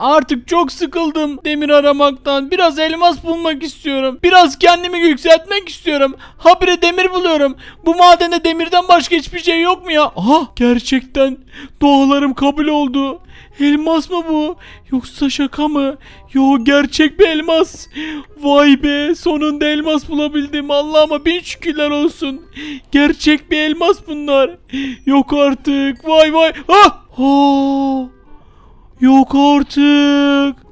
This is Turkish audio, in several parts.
Artık çok sıkıldım demir aramaktan. Biraz elmas bulmak istiyorum. Biraz kendimi yükseltmek istiyorum. Habire demir buluyorum. Bu madende demirden başka hiçbir şey yok mu ya? Aha gerçekten dualarım kabul oldu. Elmas mı bu? Yoksa şaka mı? Yo gerçek bir elmas. Vay be sonunda elmas bulabildim. Allah'ıma bin şükürler olsun. Gerçek bir elmas bunlar. Yok artık. Vay vay. Ah! Oh! Yok artık.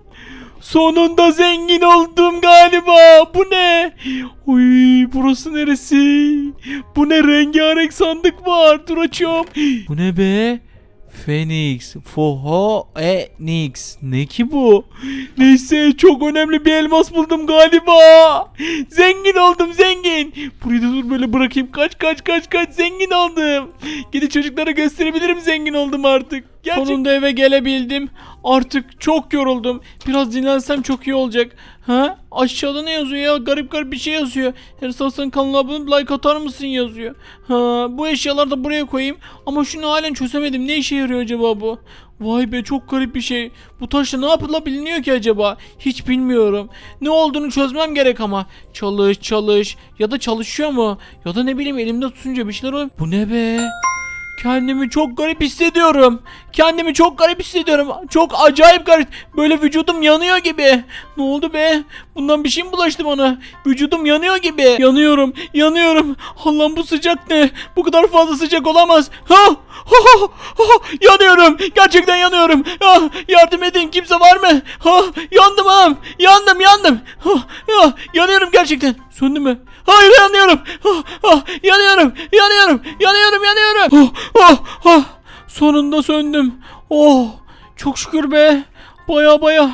Sonunda zengin oldum galiba. Bu ne? Uy burası neresi? Bu ne rengarenk sandık var. Dur açıyorum. Bu ne be? Phoenix, Phoenix. Ne ki bu? Neyse çok önemli bir elmas buldum galiba. Zengin oldum zengin. Burayı da dur böyle bırakayım. Kaç kaç kaç kaç zengin oldum. Gidip çocuklara gösterebilirim zengin oldum artık. Sonunda eve gelebildim. Artık çok yoruldum. Biraz dinlensem çok iyi olacak. Ha? Aşağıda ne yazıyor ya? Garip garip bir şey yazıyor. Ersas'ın kanalına abone olup like atar mısın yazıyor. Ha, bu eşyaları da buraya koyayım. Ama şunu halen çözemedim. Ne işe yarıyor acaba bu? Vay be çok garip bir şey. Bu taşla ne yapılabiliyor ki acaba? Hiç bilmiyorum. Ne olduğunu çözmem gerek ama. Çalış çalış. Ya da çalışıyor mu? Ya da ne bileyim elimde tutunca bir şeyler oluyor. Bu ne be? Kendimi çok garip hissediyorum. Kendimi çok garip hissediyorum. Çok acayip garip. Böyle vücudum yanıyor gibi. Ne oldu be? Bundan bir şey mi bulaştı bana? Vücudum yanıyor gibi. Yanıyorum. Yanıyorum. Allah'ım bu sıcak ne? Bu kadar fazla sıcak olamaz. Ha! Ha! Ha! ha! Yanıyorum. Gerçekten yanıyorum. Ha! Yardım edin. Kimse var mı? Ha! Yandım ha! Yandım yandım. Ha! Ya! Yanıyorum gerçekten. Söndü mü? Hayır yanıyorum. Ah, ah, yanıyorum. Yanıyorum. Yanıyorum. Yanıyorum. Oh, oh, oh. Sonunda söndüm. Oh. Çok şükür be. Baya baya.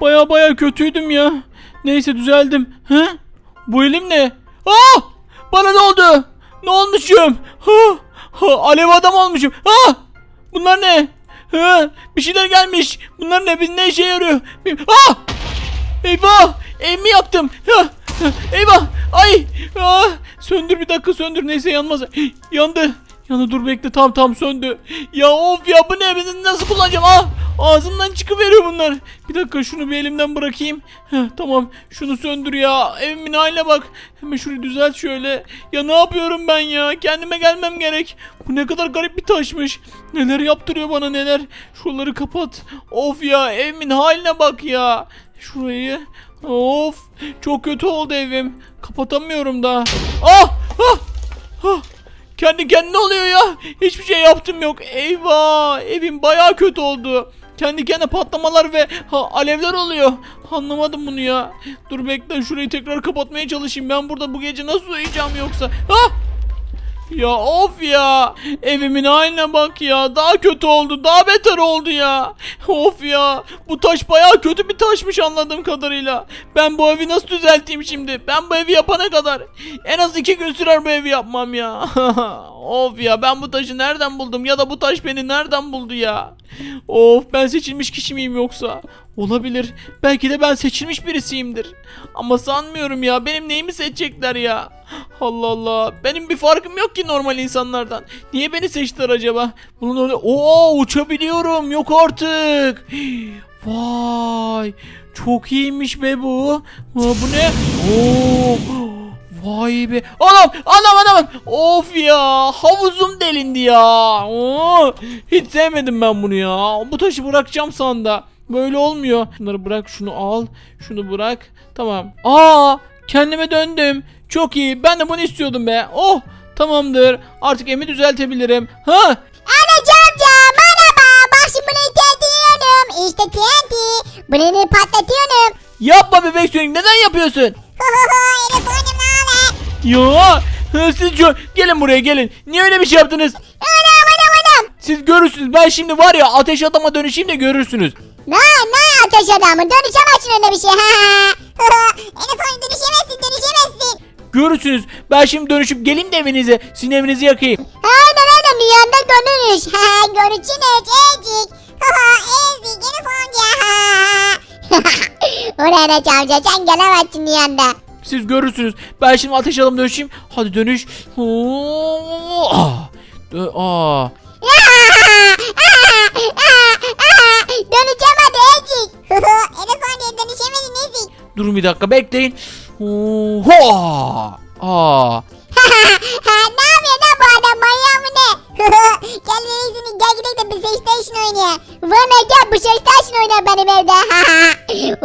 Baya baya kötüydüm ya. Neyse düzeldim. He? Bu elim ne? Ah! Bana ne oldu? Ne olmuşum? Ha! Ha! Alev adam olmuşum. Ah! Bunlar ne? Ha! Bir şeyler gelmiş. Bunlar ne? Bir ne işe yarıyor? Ah! Eyvah! Yaktım. Ha! ha, Eyvah! Ay! Ah! Söndür bir dakika söndür. Neyse yanmaz. Yandı. Yandı dur bekle tam tam söndü. Ya of ya bu ne? Ben nasıl kullanacağım? Ah! Ağzımdan çıkıveriyor bunlar. Bir dakika şunu bir elimden bırakayım. Heh, tamam şunu söndür ya. Evimin haline bak. Hemen şurayı düzelt şöyle. Ya ne yapıyorum ben ya? Kendime gelmem gerek. Bu ne kadar garip bir taşmış. Neler yaptırıyor bana neler. Şuraları kapat. Of ya evimin haline bak ya. Şurayı. Of çok kötü oldu evim. Kapatamıyorum da. Ah! Ah! Ah! Kendi kendine oluyor ya. Hiçbir şey yaptım yok. Eyvah! Evim baya kötü oldu. Kendi kendine patlamalar ve ha, alevler oluyor. Anlamadım bunu ya. Dur bekle şurayı tekrar kapatmaya çalışayım. Ben burada bu gece nasıl uyuyacağım yoksa? Ah! Ya of ya. Evimin haline bak ya. Daha kötü oldu. Daha beter oldu ya. Of ya. Bu taş bayağı kötü bir taşmış anladığım kadarıyla. Ben bu evi nasıl düzelteyim şimdi? Ben bu evi yapana kadar en az iki gün sürer bu evi yapmam ya. of ya ben bu taşı nereden buldum ya da bu taş beni nereden buldu ya? Of ben seçilmiş kişi miyim yoksa? Olabilir. Belki de ben seçilmiş birisiyimdir. Ama sanmıyorum ya. Benim neyimi seçecekler ya? Allah Allah. Benim bir farkım yok ki normal insanlardan. Niye beni seçtiler acaba? Bunun öyle... Oo uçabiliyorum. Yok artık. Vay. Çok iyiymiş be bu. Aa, bu ne? Oo. Vay be. Anam anam anam. Of ya. Havuzum delindi ya. Oo. Hiç sevmedim ben bunu ya. Bu taşı bırakacağım sanda. Böyle olmuyor. Şunları bırak şunu al. Şunu bırak. Tamam. Aa kendime döndüm. Çok iyi. Ben de bunu istiyordum be. Oh tamamdır. Artık emi düzeltebilirim. Ha Anacı amca merhaba. Bak şimdi bunu TNT'liyorum. İşte TNT. Bunu patlatıyorum. yapma bebek sönük. Neden yapıyorsun? Haber? Ya siz gö- gelin buraya gelin. Niye öyle bir şey yaptınız? Anam anam anam. Siz görürsünüz. Ben şimdi var ya ateş adama dönüşeyim de görürsünüz. Ne ne ateş adamı dönüşemezsin öyle bir şey. Elif oğlum dönüşemezsin dönüşemezsin. Görürsünüz. Ben şimdi dönüşüp geleyim de evinize. Sizin evinizi yakayım. Aynen aynen bir yanda dönürüz. Görüşürüz Ecik. Ezik Elif amca. Oraya ne amca sen gelemezsin bir yanda. Siz görürsünüz. Ben şimdi ateş adama dönüşeyim. Hadi dönüş. Oo, ah. Dö- Aa. Döneceğim hadi Ecik. Enes amca dönüşemedin Ecik. Durun bir dakika bekleyin. Oha! Aa. ne yapıyor lan bu adam manyak mı ne? gel reisini gel gidelim de bir PlayStation oynayalım. Valla gel bu PlayStation oyna benim evde.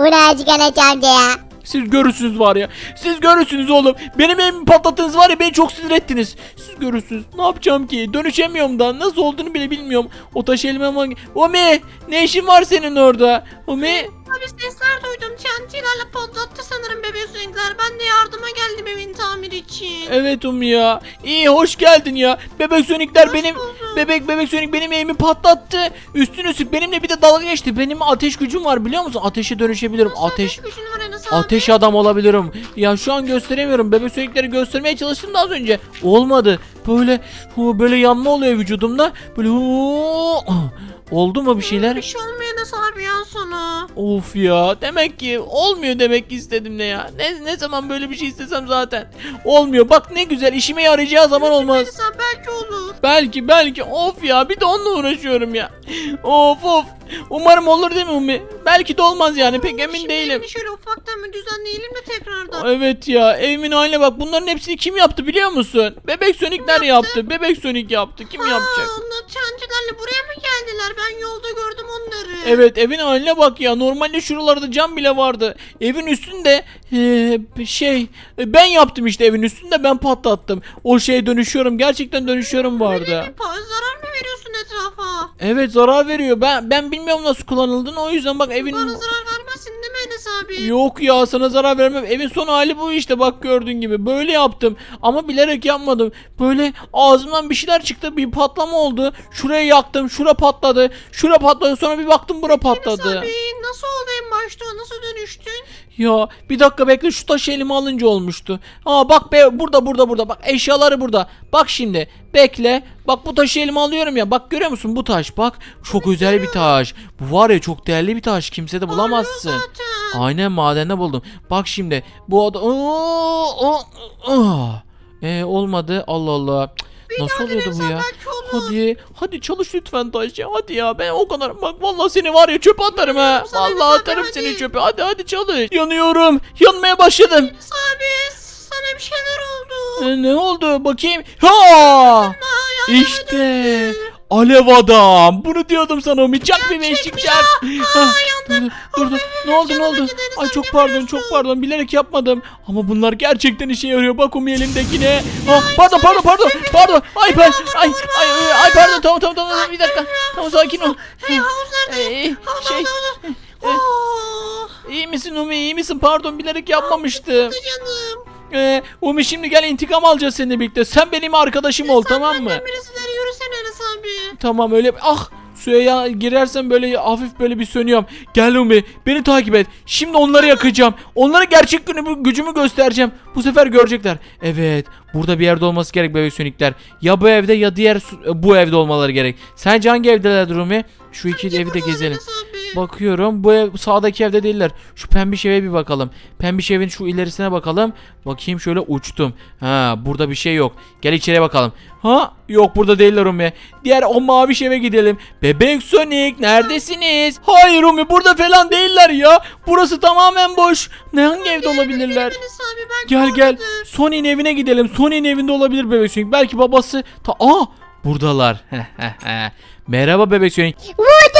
Ulan Enes amca ya. Siz görürsünüz var ya. Siz görürsünüz oğlum. Benim evimi patlattınız var ya beni çok sinir ettiniz. Siz görürsünüz. Ne yapacağım ki? Dönüşemiyorum da. Nasıl olduğunu bile bilmiyorum. O taş elime ama... Omi! Ne işin var senin orada? Omi! Abi sesler duydum. TNT'lerle patlattı sanırım bebek sürekler. Ben de yardıma geldim evin tamiri için. Evet Umi ya. İyi hoş geldin ya. Bebek Sonic'ler Hoş benim... buldum. Bebek Bebek Sonic benim evimi patlattı. Üstüne üstlük benimle bir de dalga geçti. Benim ateş gücüm var biliyor musun? Ateşe dönüşebilirim. Nasıl Ateş... gücün var Enes abi? Ateş adam olabilirim. Ya şu an gösteremiyorum. Bebek Sonic'leri göstermeye çalıştım da az önce. Olmadı. Böyle hu, böyle yanma oluyor vücudumda. Böyle hu, oldu mu bir şeyler? Bir şey olmuyor Ya sana. Of ya. Demek ki olmuyor demek ki istedim ne ya. Ne ne zaman böyle bir şey istesem zaten olmuyor. Bak ne güzel işime yarayacağı zaman olmaz. Abi belki olur. Belki belki of ya bir de onunla uğraşıyorum ya. Of of. Umarım olur değil mi Umi? Belki de olmaz yani pek emin Şimdi değilim. evini şöyle ufaktan bir düzenleyelim de tekrardan. Evet ya evimin haline bak bunların hepsini kim yaptı biliyor musun? Bebek Sonic'ler yaptı. Bebek Sonic yaptı. Kim yapacak? Aa, onlar TNT'lerle buraya mı geldiler? Ben yolda gördüm. Evet evin haline bak ya. Normalde şuralarda cam bile vardı. Evin üstünde eee, şey ben yaptım işte evin üstünde ben patlattım. O şeye dönüşüyorum. Gerçekten dönüşüyorum bu arada. Böyle bir pa- zarar mı veriyorsun etrafa? Evet zarar veriyor. Ben ben bilmiyorum nasıl kullanıldığını. O yüzden bak evin Bana zarar vermezsin değil mi abi? Yok ya sana zarar vermem. Evin son hali bu işte bak gördüğün gibi. Böyle yaptım ama bilerek yapmadım. Böyle ağzımdan bir şeyler çıktı. Bir patlama oldu. Şurayı yaktım. Şura patladı. Şura patladı. Sonra bir baktım bura patladı. abi nasıl oldu en başta? Nasıl dönüştün? Ya bir dakika bekle şu taşı elime alınca olmuştu. Aa bak be burada burada burada bak eşyaları burada. Bak şimdi bekle. Bak bu taşı elime alıyorum ya. Bak görüyor musun bu taş bak. Çok özel bir taş. Bu var ya çok değerli bir taş. Kimse de bulamazsın. Aynen madende buldum. Bak şimdi bu ada... Oo, oo, oo. Ee, olmadı. Allah Allah. Cık, Nasıl oluyordu bu ya? Hadi. Hadi çalış lütfen taş ya. Hadi ya ben o kadar bak vallahi seni var ya çöpe atarım ha. Vallahi atarım hadi. seni çöpe. Hadi hadi çalış. Yanıyorum. Yanmaya başladım. Abi sana bir şeyler oldu. Ee, ne oldu? Bakayım. Ha! Aa, yanına İşte. döndü. Alev adam. Bunu diyordum sana. Bir çak bir beşlik Çekmiş çak. ya. Aa, Ah, yandım. Dur dur. dur. Ne oldu ne oldu? Ay çok pardon çok pardon. Bilerek yapmadım. Ama bunlar gerçekten işe yarıyor. Bak Umi elimdekine. Ah, pardon pardon pardon. Pardon. Ay ben ay ay ay, pardon tamam tamam tamam bir dakika. Tamam sakin ol. Hey havuz nerede? Ee, Havuz şey havuz. Oh, iyi misin Umi iyi misin? Pardon bilerek yapmamıştım. canım. Ee, Umi şimdi gel intikam alacağız seninle birlikte. Sen benim arkadaşım ol tamam mı? Benden birisileri yürüsene Enes abi. Tamam öyle ah suya ya- girersen böyle hafif böyle bir sönüyorum. Gel Umi beni takip et. Şimdi onları yakacağım. Onlara gerçek günü gücümü göstereceğim. Bu sefer görecekler. Evet burada bir yerde olması gerek bebek sönükler. Ya bu evde ya diğer bu evde olmaları gerek. Sence hangi evdeler Umi? Şu iki evi de gezelim. Abi. Bakıyorum bu ev sağdaki evde değiller. Şu pembiş eve bir bakalım. Pembiş evin şu ilerisine bakalım. Bakayım şöyle uçtum. Ha burada bir şey yok. Gel içeriye bakalım. Ha yok burada değiller Umi. Diğer o mavi eve gidelim. Bebek Sonic neredesiniz? Hayır Umi burada falan değiller ya. Burası tamamen boş. Ne hangi evde olabilirler? Gel gel. Sonic'in evine gidelim. Sonic'in evinde olabilir Bebek Sonic. Belki babası. Ta Aa buradalar. Merhaba Bebek Sonic. Aa,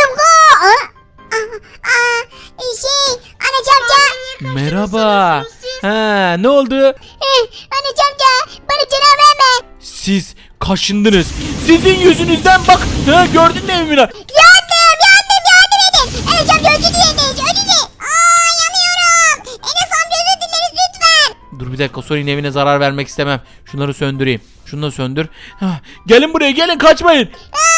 aa, aa, şey Anaç amca. Merhaba. Ha, ne oldu? Eh, Anaç amca bana canavar verme. Siz kaşındınız. Sizin yüzünüzden bak. Ha, gördün mü evimi? Yandım yandım yardım edin. Anaç amca özür dilerim özür. Aa yanıyorum. Enes amca özür dileriz lütfen. Dur bir dakika Sonic'in evine zarar vermek istemem. Şunları söndüreyim. Şunu da söndür. Ha, gelin buraya gelin kaçmayın. Aa,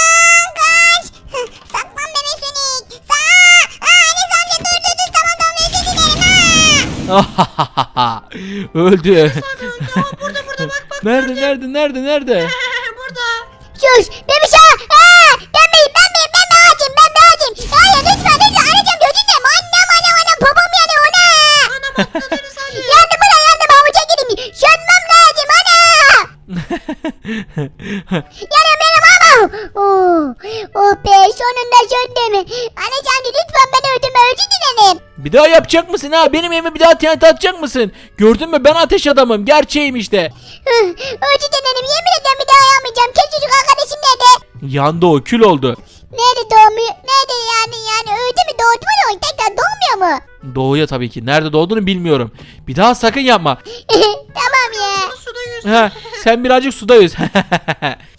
Öldü. Burada burada bak bak. nerede nerede nerede nerede? burada. Sus bebek ağa. Aa, ben miyim ben miyim ben mi ağacım ben mi ağacım. Hayır lütfen lütfen Anaç amca özür dilerim. Annem annem annem babam yanıyor ona. Anam atladı Enes abi. Yandım ulan yandım havuca gireyim. Sönmem lazım ana. Yanıyorum yanıyorum ama. Oh, oh be sonunda Bir daha yapacak mısın ha? Benim evime bir daha TNT atacak mısın? Gördün mü ben ateş adamım. Gerçeğim işte. Özür dilerim yemin ederim bir daha yapmayacağım. Küçücük arkadaşım nerede? Yandı o kül oldu. Nerede doğmuyor? Nerede yani yani öldü mü doğdu mu yok tekrar doğmuyor mu? Doğuya tabii ki. Nerede doğduğunu bilmiyorum. Bir daha sakın yapma. tamam ya. Bu suda yüz. Ha, sen birazcık suda yüz.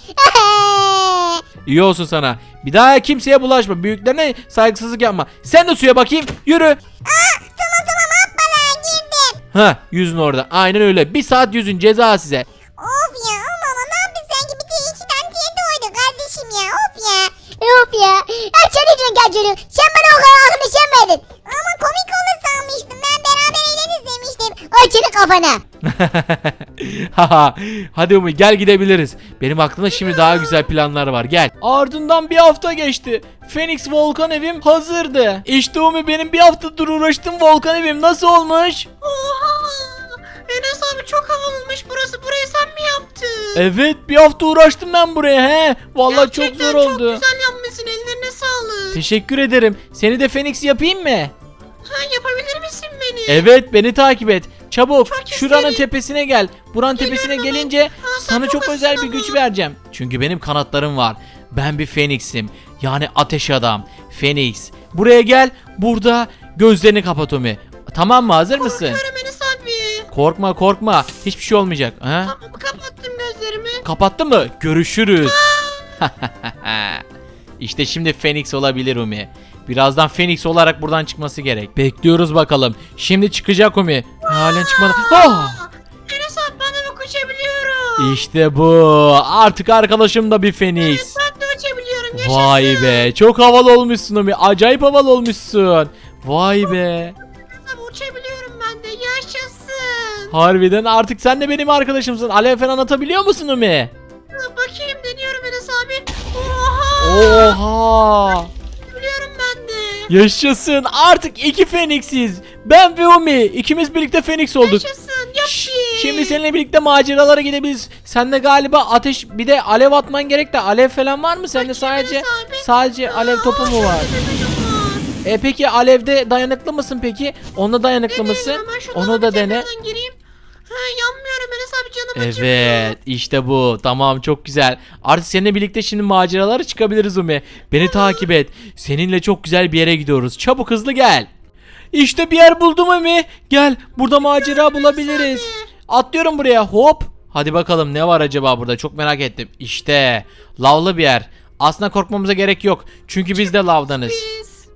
İyi olsun sana. Bir daha kimseye bulaşma. Büyüklerine saygısızlık yapma. Sen de suya bakayım. Yürü. Aa, tamam tamam atma lan girdim. Ha yüzün orada. Aynen öyle. Bir saat yüzün ceza size. Of ya Allah ne yaptın sen gibi bir iki tane tiyeti oydu kardeşim ya of ya. Of ya. Hep sen için gel çocuğum. Sen bana o kadar aklını sen verdin. Ama komik olur sanmıştım. Ben beraber eğleniriz demiştim. Senin kafana. Haha. Hadi Umi gel gidebiliriz. Benim aklımda şimdi daha güzel planlar var. Gel. Ardından bir hafta geçti. Phoenix volkan evim hazırdı. İşte Umi benim bir haftadır uğraştığım volkan evim nasıl olmuş? Oha. Enes abi çok havalı burası. Burayı sen mi yaptın? Evet bir hafta uğraştım ben buraya he. Vallahi çok Gerçekten zor oldu. Çok güzel yapmışsın. Ellerine sağlık. Teşekkür ederim. Seni de Phoenix yapayım mı? Ha, yapabilir misin beni? Evet beni takip et. Çabuk şuranın tepesine gel. Buranın tepesine gelince sana çok özel bir güç vereceğim. Çünkü benim kanatlarım var. Ben bir Phoenix'im. Yani ateş adam. Phoenix. Buraya gel. Burada gözlerini kapat Umi. Tamam mı? Hazır mısın? Korkuyorum Enes abi. Korkma korkma. Hiçbir şey olmayacak. Ha? Tamam kapattım gözlerimi. Kapattın mı? Görüşürüz. işte şimdi Phoenix olabilir Umi. Birazdan Phoenix olarak buradan çıkması gerek. Bekliyoruz bakalım. Şimdi çıkacak Umi. Halen çıkmadı. Ah! Enes abi ben de uçabiliyorum. İşte bu. Artık arkadaşım da bir Phoenix. Ben de uçabiliyorum. Yaşasın. Vay be. Çok havalı olmuşsun Umi. Acayip havalı olmuşsun. Vay be. Abi uçabiliyorum ben de. Yaşasın. Harbiden artık sen de benim arkadaşımsın. Alev falan atabiliyor musun Umi? Ha, bakayım deniyorum Enes abi. Oha. Oha. Biliyorum ben de. Yaşasın. Artık iki Phoenix'iz. Ben ve Umi. ikimiz birlikte Phoenix olduk. Yaşasın. Yapayım. Şimdi seninle birlikte maceralara gidebiliriz. Sen de galiba ateş bir de alev atman gerek de alev falan var mı? Sende sadece abi. sadece alev topu mu var? E peki alevde dayanıklı mısın peki? Onda dayanıklı mısın? Onu da dene. gireyim. Ha, yanmıyorum Enes abi canım acımıyor. Evet işte bu tamam çok güzel artık seninle birlikte şimdi maceralara çıkabiliriz Umi beni takip et seninle çok güzel bir yere gidiyoruz çabuk hızlı gel İşte bir yer buldum Umi gel burada macera bulabiliriz atlıyorum buraya hop hadi bakalım ne var acaba burada çok merak ettim İşte lavlı bir yer aslında korkmamıza gerek yok çünkü biz de lavdanız.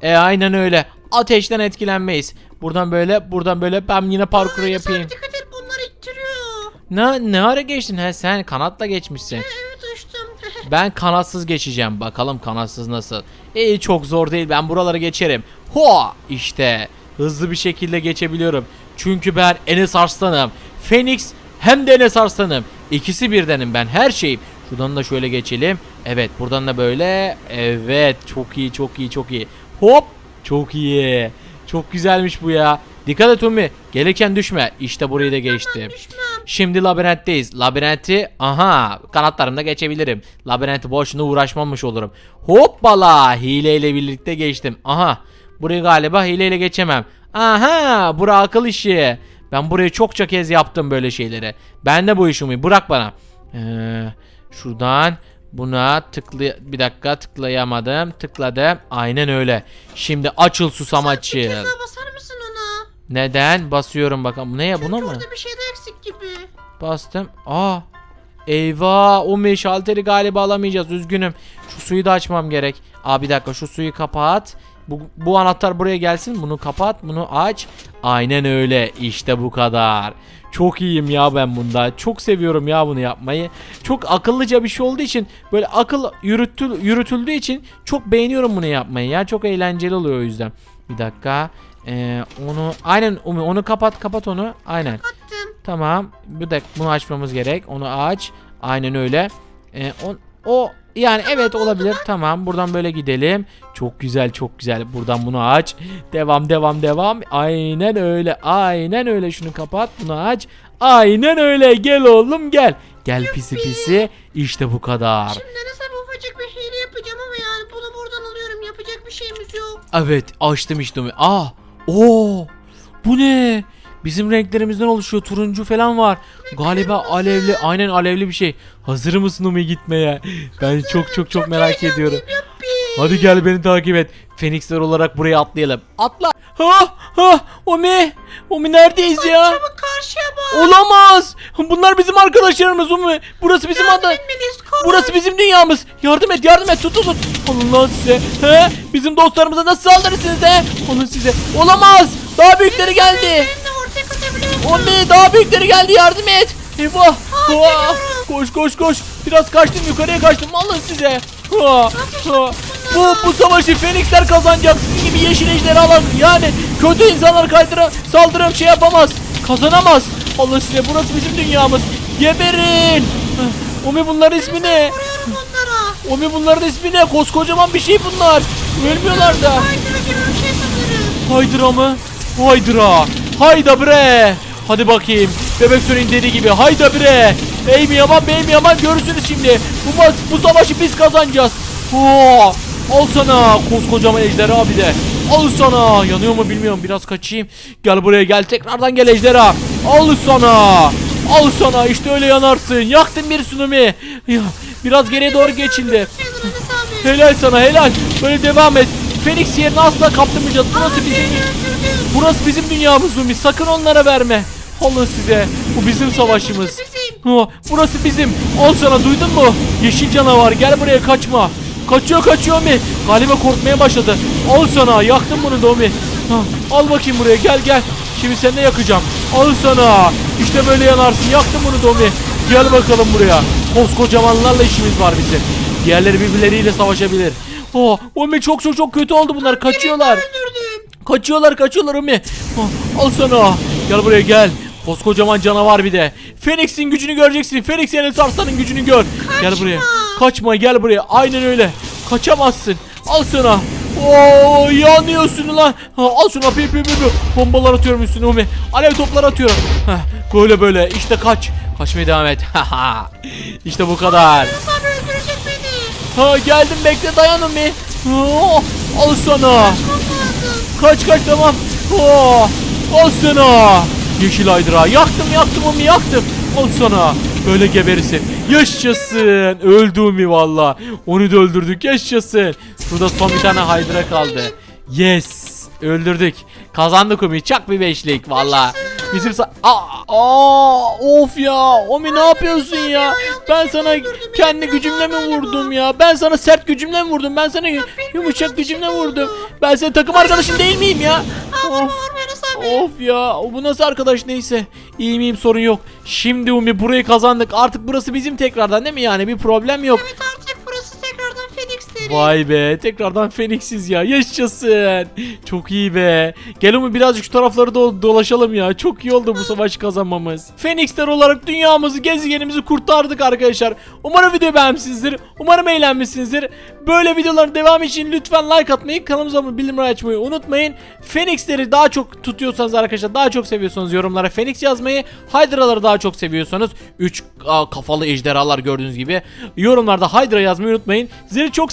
E aynen öyle ateşten etkilenmeyiz buradan böyle buradan böyle ben yine parkuru yapayım abi dikkat et bunlar ittiriyor. ne ne ara geçtin he sen kanatla geçmişsin. Evet uçtum. Ben kanatsız geçeceğim. Bakalım kanatsız nasıl. İyi çok zor değil. Ben buraları geçerim. Ho! İşte hızlı bir şekilde geçebiliyorum. Çünkü ben Enes Arslan'ım. Phoenix hem de Enes Arslan'ım. İkisi birdenim ben. Her şeyim. Şuradan da şöyle geçelim. Evet buradan da böyle. Evet çok iyi çok iyi çok iyi. Hop! Çok iyi. Çok güzelmiş bu ya. Dikkat et Umi. Gelirken düşme. İşte burayı da geçtim. Şimdi labirentteyiz. Labirenti aha kanatlarımda geçebilirim. Labirenti boşuna uğraşmamış olurum. Hoppala hileyle birlikte geçtim. Aha burayı galiba hileyle geçemem. Aha bura akıl işi. Ben burayı çokça kez yaptım böyle şeyleri. Ben de bu işimi bırak bana. Ee, şuradan buna tıklı bir dakika tıklayamadım. Tıkladım. Aynen öyle. Şimdi açıl susam Bir açıl. kez daha basar mısın ona? Neden? Basıyorum bakalım. Neye buna Çünkü mı? orada bir şey de eksik gibi. Bastım. Aa. Eyvah. O meşalteri galiba alamayacağız. Üzgünüm. Şu suyu da açmam gerek. Aa bir dakika şu suyu kapat. Bu, bu anahtar buraya gelsin. Bunu kapat. Bunu aç. Aynen öyle. İşte bu kadar. Çok iyiyim ya ben bunda. Çok seviyorum ya bunu yapmayı. Çok akıllıca bir şey olduğu için böyle akıl yürütül, yürütüldüğü için çok beğeniyorum bunu yapmayı ya. Çok eğlenceli oluyor o yüzden. Bir dakika. Ee, onu aynen onu kapat kapat onu. Aynen. Attım. Tamam. Bir dakika bunu açmamız gerek. Onu aç. Aynen öyle. Ee, o, o yani evet olabilir. Tamam. Buradan böyle gidelim. Çok güzel, çok güzel. Buradan bunu aç. Devam, devam, devam. Aynen öyle. Aynen öyle. Şunu kapat. Bunu aç. Aynen öyle. Gel oğlum gel. Gel pisi pisi. İşte bu kadar. Şimdi abi ufacık bir hile yapacağım ama yani bunu buradan alıyorum. Yapacak bir şeyimiz yok. Evet açtım işte. Ah Oo! Bu ne? Bizim renklerimizden oluşuyor. Turuncu falan var. Galiba alevli, aynen alevli bir şey. Hazır mısın Umi gitmeye? Ben çok çok çok merak ediyorum. Hadi gel beni takip et. Phoenixler olarak buraya atlayalım. Atla. Ha ha Umi. Umi neredeyiz ya? Çabuk karşıya bak. Olamaz. Bunlar bizim arkadaşlarımız Umi. Burası bizim ada. Etmeliyiz konuş. Burası bizim dünyamız. Yardım et, yardım et. Tut tut tut. Alın lan size. He? Bizim dostlarımıza nasıl saldırırsınız he? Alın size. Olamaz. Daha büyükleri geldi. Umi daha büyükleri geldi. Yardım et. Eyvah. Ha, Koş koş koş. Biraz kaçtım yukarıya kaçtım. Alın size. Ha, ha. Bu bu savaşı Phoenixler kazanacak. Sizin gibi yeşil ejderhalar yani kötü insanlar kaydıra saldırıp şey yapamaz. Kazanamaz. Alın size burası bizim dünyamız. Geberin. Umi bunların ismi ne? Umi bunların ismi ne? Koskocaman bir şey bunlar. Ölmüyorlar da. Haydra gibi bir şey sanırım. Haydıra mı? Haydıra. Hayda bre. Hadi bakayım. Bebek Sönük'ün dediği gibi hayda bre. Ey mi yaman bey mi yaman görürsünüz şimdi. Bu, bu savaşı biz kazanacağız. Oo, al sana koskocaman ejderha bir de. Al sana. Yanıyor mu bilmiyorum biraz kaçayım. Gel buraya gel tekrardan gel ejderha. Al sana. Al sana işte öyle yanarsın. Yaktın bir tsunami. Ya, biraz geriye doğru geçildi. Helal sana helal. Böyle devam et. Phoenix yerini asla kaptırmayacağız. Burası bizim. Burası bizim dünyamız Umi. Sakın onlara verme. Alın size. Bu bizim savaşımız. Bizim. Burası bizim. Al sana duydun mu? Yeşil canavar gel buraya kaçma. Kaçıyor kaçıyor Umi. Galiba korkmaya başladı. Al sana yaktım bunu. Ha, al bakayım buraya gel gel. Şimdi seni de yakacağım. Al sana. İşte böyle yanarsın. Yaktım bunu da Umi. Gel bakalım buraya. Koskocamanlarla işimiz var bizim. Diğerleri birbirleriyle savaşabilir. Oh, Umi çok çok çok kötü oldu bunlar. Kaçıyorlar. Kaçıyorlar kaçıyorlar Umi. Al sana. Gel buraya gel. Koskocaman canavar bir de. Phoenix'in gücünü göreceksin. Phoenix yani sarslanın gücünü gör. Gel buraya. Kaçma gel buraya. Aynen öyle. Kaçamazsın. Al sana. Oo yanıyorsun lan. Ha, al şuna pi pi pi pi. Bombalar atıyorum üstüne Umi. Alev toplar atıyorum. Heh, böyle böyle. İşte kaç. Kaçmaya devam et. İşte bu kadar. Ha geldim bekle dayan Umi. Oh, al sana. Kaç kaç tamam. Oo, al sana. Yeşil aydıra. Yaktım yaktım onu yaktım. Al sana. Böyle geberirsin. Yaşasın. Öldü mi valla. Onu da öldürdük. Yaşasın. Burada son bir tane haydıra kaldı. Yes. Öldürdük. Kazandık Umi. Çak bir beşlik valla. Bizim sa- Aa, aa, of ya. Umi ne yapıyorsun ya? Ben sana kendi gücümle mi vurdum ya? Ben sana sert gücümle mi vurdum? Ben sana yumuşak gücümle vurdum. Ben senin takım arkadaşın değil miyim ya? Of. Of ya bu nasıl arkadaş? Neyse İyi miyim? Sorun yok. Şimdi Umi burayı kazandık. Artık burası bizim tekrardan değil mi? Yani bir problem yok. Evet. Vay be tekrardan Phoenix'iz ya yaşasın. Çok iyi be. Gel Umi birazcık şu tarafları do- dolaşalım ya. Çok iyi oldu bu savaşı kazanmamız. Phoenix'ler olarak dünyamızı gezegenimizi kurtardık arkadaşlar. Umarım video beğenmişsinizdir. Umarım eğlenmişsinizdir. Böyle videoların devamı için lütfen like atmayı Kanalımıza abone bildirimleri açmayı unutmayın. Phoenix'leri daha çok tutuyorsanız arkadaşlar Daha çok seviyorsanız yorumlara Phoenix yazmayı Hydra'ları daha çok seviyorsanız 3 kafalı ejderhalar gördüğünüz gibi Yorumlarda Hydra yazmayı unutmayın. Sizleri çok